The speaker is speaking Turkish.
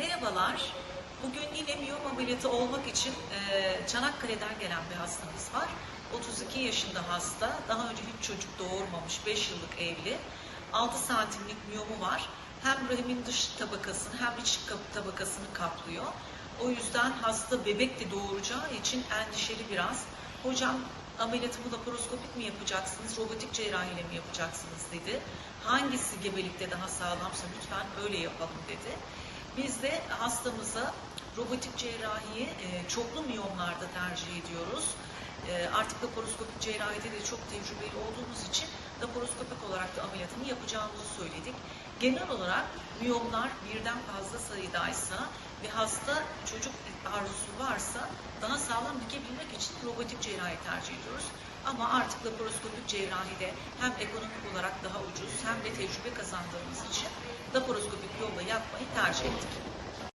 Merhabalar. Bugün yine miyom ameliyatı olmak için e, Çanakkale'den gelen bir hastamız var. 32 yaşında hasta. Daha önce hiç çocuk doğurmamış. 5 yıllık evli. 6 santimlik miyomu var. Hem rahimin dış tabakasını hem iç tabakasını kaplıyor. O yüzden hasta bebek de doğuracağı için endişeli biraz. Hocam ameliyatımı laparoskopik mi yapacaksınız, robotik cerrahiyle mi yapacaksınız dedi. Hangisi gebelikte daha sağlamsa lütfen öyle yapalım dedi. Biz de hastamıza robotik cerrahiyi e, çoklu miyomlarda tercih ediyoruz. E, artık laparoskopik cerrahide de çok tecrübeli olduğumuz için laparoskopik olarak da ameliyatını yapacağımızı söyledik. Genel olarak miyomlar birden fazla sayıdaysa ve hasta çocuk arzusu varsa daha sağlam dikebilmek için robotik cerrahi tercih ediyoruz. Ama artık laparoskopik cerrahide hem ekonomik olarak daha ucuz hem de tecrübe kazandığımız için laparoskopik yolla yapmayı tercih ettik.